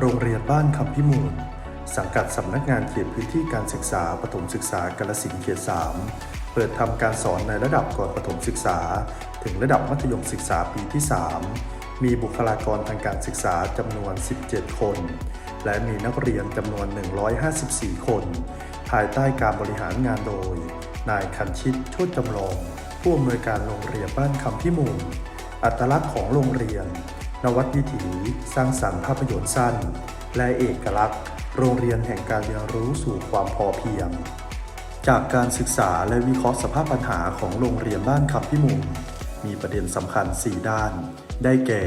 โรงเรียนบ้านคำพิมูล สังกัดสำนักงานเขตพื้นที่การศึกษาปฐมศึกษากาลสินเขต 3 เปิดทำการสอนในระดับก่อนปฐมศึกษา ถึงระดับมัธยมศึกษาปีที่ 3 มีบุคลากรทางการศึกษาจำนวน 17 คน และมีนักเรียนจำนวน 154 คน ภายใต้การบริหารงานโดย นายคันชิตชติจำลอง ผู้อำนวยการโรงเรียนบ้านคำพิมูล อัตลักษณ์ของโรงเรียน นวัดวิถี สร้างสรรค์ภาพยนตร์สั้น และเอกลักษณ์ โรงเรียนแห่งการเรียนรู้สู่ความพอเพียง จากการศึกษาและวิเคราะห์สภาพปัญหาของโรงเรียนบ้านคำพิมุมมีประเด็นสำคัญ 4 ด้าน ได้แก่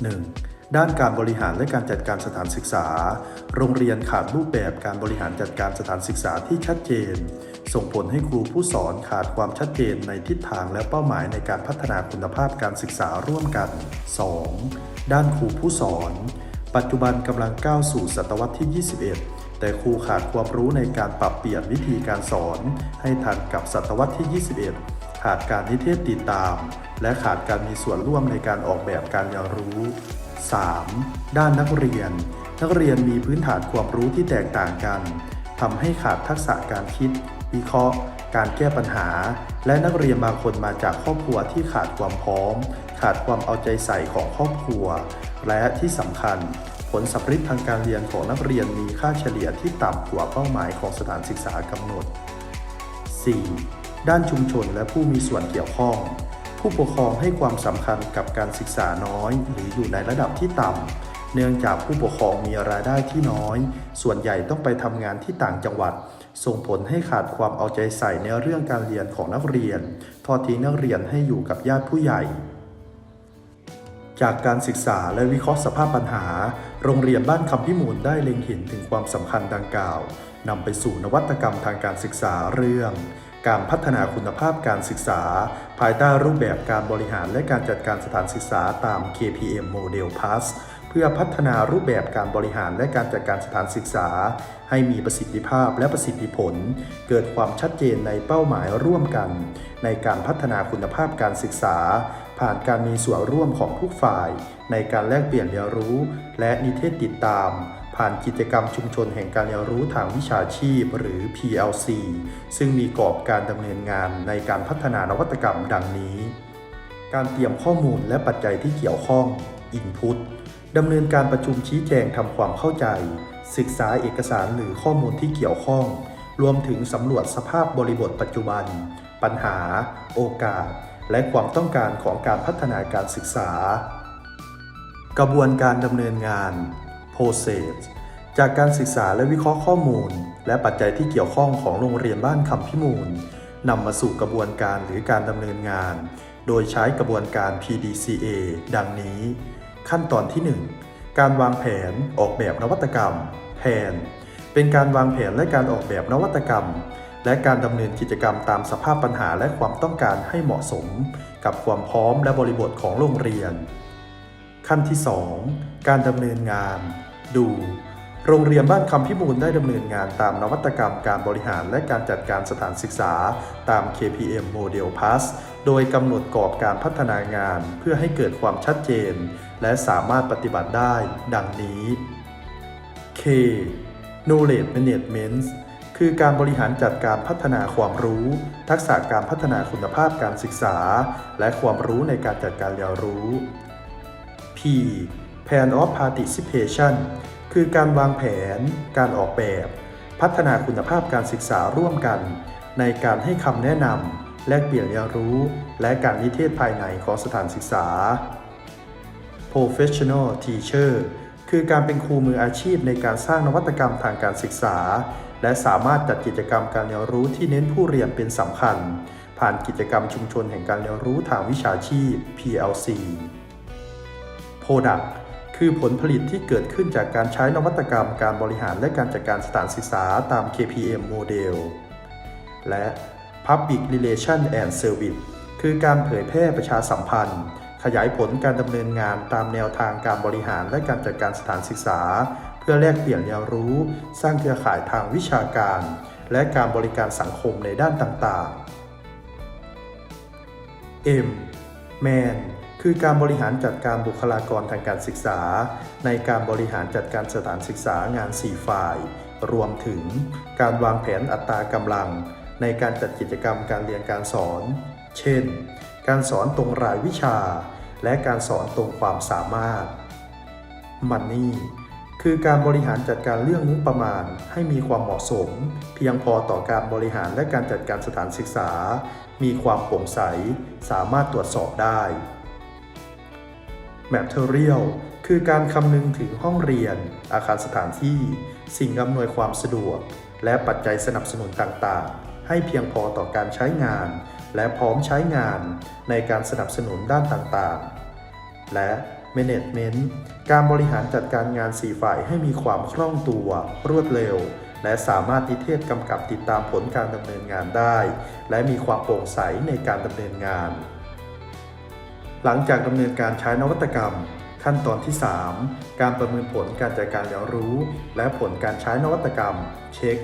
1. ด้านการบริหารและการจัดการสถานศึกษา โรงเรียนขาดรูปแบบการบริหารจัดการสถานศึกษาที่ชัดเจน ส่งผลให้ครูผู้สอนขาดความชัดเจนในทิศทางและเป้าหมายในการพัฒนาคุณภาพการศึกษาร่วมกัน 2. ด้านครูผู้สอน ปัจจุบันกำลังก้าวสู่ศตวรรษที่ 21แต่ครูขาดความรู้ในการปรับเปลี่ยนวิธีการสอน ให้ทันกับศตวรรษที่ 21 ขาดการนิเทศติดตาม และขาดการมีส่วนร่วมในการออกแบบการเรียนรู้ 3. ด้านนักเรียน นักเรียนมีพื้นฐานความรู้ที่แตกต่างกันทำให้ขาดทักษะการคิด วิเคราะห์ การแก้ปัญหา และนักเรียนบางคนมาจากครอบครัวที่ขาดความพร้อม ขาดความเอาใจใส่ของครอบครัว และที่สำคัญ ผลสัมฤทธิ์ทางการเรียนของนักเรียนมีค่าเฉลี่ยที่ต่ำกว่าเป้าหมายของสถานศึกษากำหนด 4. ด้านชุมชนและผู้มีส่วนเกี่ยวข้อง ผู้ปกครองให้ความสำคัญกับการศึกษาน้อย หรืออยู่ในระดับที่ต่ำเนื่องจากผู้ปกครองมีรายได้ที่น้อย ส่วนใหญ่ต้องไปทำงานที่ต่างจังหวัด ส่งผลให้ขาดความเอาใจใส่ในเรื่องการเรียนของนักเรียน ทอดทิ้งนักเรียนให้อยู่กับญาติผู้ใหญ่จากการศึกษาและวิเคราะห์สภาพปัญหา โรงเรียนบ้านคำพิมูลได้เล็งเห็นถึงความสำคัญดังกล่าวนำไปสู่นวัตกรรมทางการศึกษาเรื่อง การพัฒนาคุณภาพการศึกษา ภายใต้รูปแบบการบริหารและการจัดการสถานศึกษาตาม KPM Model Plus เพื่อพัฒนารูปแบบการบริหารและการจัดการสถานศึกษา ให้มีประสิทธิภาพและประสิทธิผล เกิดความชัดเจนในเป้าหมายร่วมกัน ในการพัฒนาคุณภาพการศึกษา ผ่านการมีส่วนร่วมของทุกฝ่าย ในการแลกเปลี่ยนเรียนรู้ และนิเทศติดตาม ผ่านกิจกรรมชุมชนแห่งการเรียนรู้ทางวิชาชีพหรือ PLC ซึ่งมีกรอบการดำเนินงานในการพัฒนานวัตกรรมดังนี้ การเตรียมข้อมูลและปัจจัยที่เกี่ยวข้อง Input ดำเนินการประชุมชี้แจงทำความเข้าใจ ศึกษาเอกสารหรือข้อมูลที่เกี่ยวข้อง รวมถึงสำรวจสภาพบริบทปัจจุบัน ปัญหา โอกาส และความต้องการของการพัฒนาการศึกษา กระบวนการดำเนินงาน process จากการศึกษาและวิเคราะห์ข้อมูล และปัจจัยที่เกี่ยวข้องของโรงเรียนบ้านคำพิมูลนำมาสู่กระบวนการหรือการดำเนินงาน โดยใช้กระบวนการ PDCA ดังนี้ ขั้นตอนที่ 1 การวางแผนออกแบบนวัตกรรม แผน เป็นการวางแผนและการออกแบบนวัตกรรม และการดำเนินกิจกรรมตามสภาพปัญหาและความต้องการให้เหมาะสม กับความพร้อมและบริบทของโรงเรียน ขั้นที่ 2 การดำเนินงาน ดู โรงเรียนบ้านคำพิบูลได้ดำเนินงานตามนวัตกรรมการบริหารและการจัดการสถานศึกษาตาม KPM Model Plus โดยกำหนดกรอบการพัฒนางานเพื่อให้เกิดความชัดเจน และสามารถปฏิบัติได้ ดังนี้ K Knowledge Management คือการบริหารจัดการพัฒนาความรู้ ทักษะการพัฒนาคุณภาพการศึกษา และความรู้ในการจัดการเรียนรู้ P Plan of Participation คือการวางแผน การออกแบบ พัฒนาคุณภาพการศึกษาร่วมกัน ในการให้คำแนะนำแลกเปลี่ยนเรียนรู้ และการนิเทศภายในของสถานศึกษา Professional Teacher คือการเป็นครูมืออาชีพในการสร้างนวัตกรรมทางการศึกษา และสามารถจัดกิจกรรมการเรียนรู้ที่เน้นผู้เรียนเป็นสำคัญ ผ่านกิจกรรมชุมชนแห่งการเรียนรู้ทางวิชาชีพ PLC Product คือผลผลิตที่เกิดขึ้นจากการใช้นวัตกรรมการบริหารและการจัดการสถานศึกษาตาม KPM Model และ Public Relation and Service คือการเผยแพร่ประชาสัมพันธ์ ขยายผลการดำเนินงานตามแนวทางการบริหารและการจัดการสถานศึกษา เพื่อแลกเปลี่ยนเรียนรู้ สร้างเครือข่ายทางวิชาการ และการบริการสังคมในด้านต่างๆ M Man คือการบริหารจัดการบุคลากรทางการศึกษา ในการบริหารจัดการสถานศึกษางาน 4 ฝ่าย รวมถึงการวางแผนอัตรากำลัง ในการจัดกิจกรรมการเรียนการสอน เช่น การสอนตรงรายวิชา และการสอนตรงความสามารถมันนี่คือการบริหารจัดการเรื่องงบประมาณให้มีความเหมาะสม เพียงพอต่อการบริหารและการจัดการสถานศึกษา มีความโปร่งใส สามารถตรวจสอบได้ Material คือการคำนึงถึงห้องเรียน อาคารสถานที่ สิ่งอำนวยความสะดวก และปัจจัยสนับสนุนต่างๆ ให้เพียงพอต่อการใช้งาน และพร้อมใช้งานในการสนับสนุนด้านต่างๆ และ Management การบริหารจัดการงานสีฝ่ายให้มีความคล่องตัว รวดเร็ว และสามารถนิเทศกำกับติดตามผลการดำเนินงานได้ และมีความโปร่งใสในการดำเนินงาน หลังจากดำเนินการใช้นวัตกรรม ขั้นตอนที่ 3 การประเมินผลการจัดการเรียนรู้ และผลการใช้นวัตกรรม เช็ค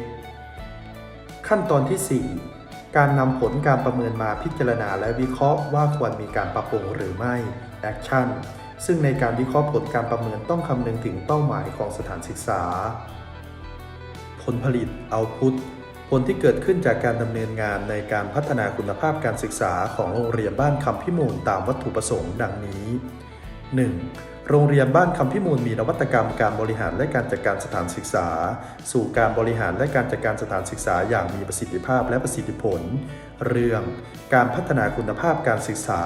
ขั้นตอนที่ 4 การนำผลการประเมินมาพิจารณาและวิเคราะห์ว่าควรมีการปรับปรุงหรือไม่ Action ซึ่งในการวิเคราะห์ผลการประเมินต้องคำนึงถึงเป้าหมายของสถานศึกษา ผลผลิต Output ผลที่เกิดขึ้นจากการดำเนินงานในการพัฒนาคุณภาพการศึกษาของโรงเรียนบ้านคำพิมูลตามวัตถุประสงค์ดังนี้ 1. โรงเรียนบ้านคำพิมูลมีนวัตกรรมการบริหารและการจัดการสถานศึกษา สู่การบริหารและการจัดการสถานศึกษาอย่างมีประสิทธิภาพและประสิทธิผล เรื่องการพัฒนาคุณภาพการศึกษา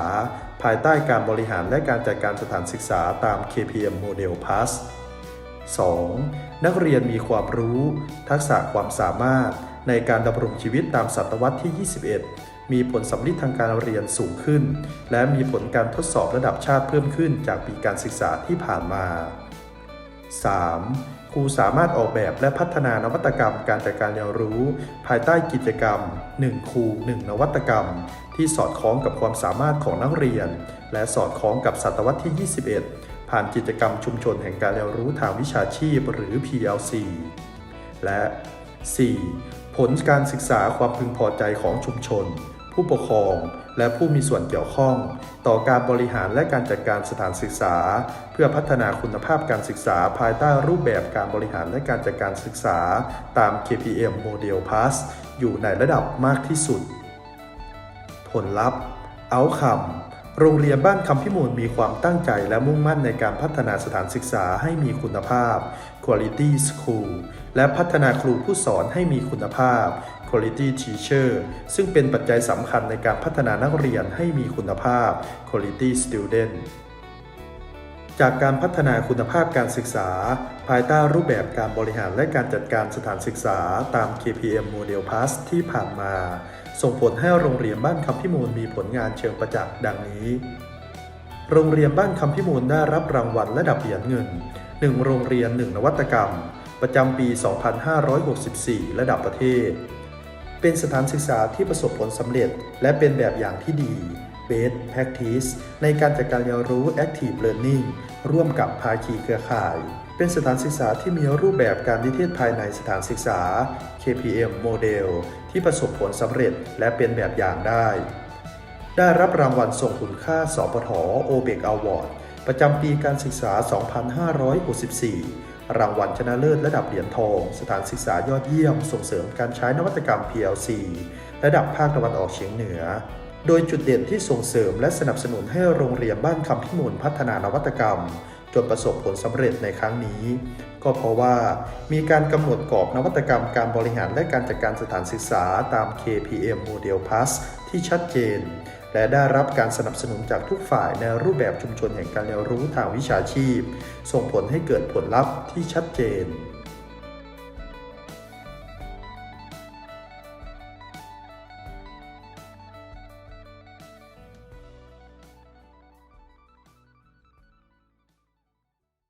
ภายใต้การบริหารและการจัดการสถานศึกษาตาม KPM Model Plus 2. นักเรียนมีความรู้ ทักษะความสามารถ ในการดำรงชีวิตตามศตวรรษที่ 21 มีผลสำลิดทางการเรียนสูงขึ้น และมีผลการทดสอบระดับชาติเพิ่มขึ้นจากปีการศึกษาที่ผ่านมา 3. ครูสามารถออกแบบและพัฒนานวัตกรรมการจัดการเรียนรู้ ภายใต้กิจกรรม 1 ครู 1 นวัตกรรม ที่สอดคล้องกับความสามารถของนักเรียน และสอดคล้องกับศตวรรษที่ 21 ผ่านกิจกรรมชุมชนแห่งการเรียนรู้ทางวิชาชีพหรือ PLC และ 4. ผลการศึกษาความพึงพอใจของชุมชน ผู้ปกครอง และผู้มีส่วนเกี่ยวข้อง ต่อการบริหารและการจัดการสถานศึกษา เพื่อพัฒนาคุณภาพการศึกษาภายใต้รูปแบบการบริหารและการจัดการศึกษา ตาม KPM Model Plus อยู่ในระดับมากที่สุด ผลลัพธ์ Outcome โรงเรียนบ้านคำพิมูลมีความตั้งใจและมุ่งมั่นในการพัฒนาสถานศึกษาให้มีคุณภาพ Quality School และพัฒนาครูผู้สอนให้มีคุณภาพ Quality Teacher ซึ่งเป็นปัจจัยสำคัญในการพัฒนานักเรียนให้มีคุณภาพ Quality Student จากการพัฒนาคุณภาพการศึกษา ภายใต้รูปแบบการบริหารและการจัดการสถานศึกษาตาม KPM Model Plus ที่ผ่านมา ส่งผลให้โรงเรียนบ้านคำพิมูลมีผลงานเชิงประจักษ์ดังนี้ โรงเรียนบ้านคำพิมูลได้รับรางวัลระดับเหรียญเงิน 1 โรงเรียน 1 นวัตกรรม ประจำปี 2564 ระดับประเทศ เป็นสถานศึกษาที่ประสบผลสำเร็จ และเป็นแบบอย่างที่ดี Best Practice ในการจัดการเรียนรู้ Active Learning ร่วมกับภาคีเครือข่าย เป็นสถานศึกษาที่มีรูปแบบการนิเทศภายในสถานศึกษา KPM Model ที่ประสบผลสำเร็จและเป็นแบบอย่างได้ ได้รับรางวัลทรงคุณค่าสปทโอเบกอวอร์ดประจำปีการศึกษา 2564 รางวัลชนะเลิศระดับเหรียญทอง สถานศึกษายอดเยี่ยม ส่งเสริมการใช้นวัตกรรม PLC ระดับภาคตะวันออกเฉียงเหนือ โดยจุดเด่นที่ส่งเสริมและสนับสนุนให้โรงเรียนบ้านคำพิมูลพัฒนานวัตกรรม จนประสบผลสำเร็จในครั้งนี้ ก็เพราะว่ามีการกำหนดกรอบนวัตกรรมการบริหารและการจัดการสถานศึกษาตาม KPM Model Plus ที่ชัดเจน และได้รับการสนับสนุนจากทุกฝ่ายในรูปแบบชุมชนแห่งการเรียนรู้ทางวิชาชีพ ส่งผลให้เกิดผลลัพธ์ที่ชัดเจน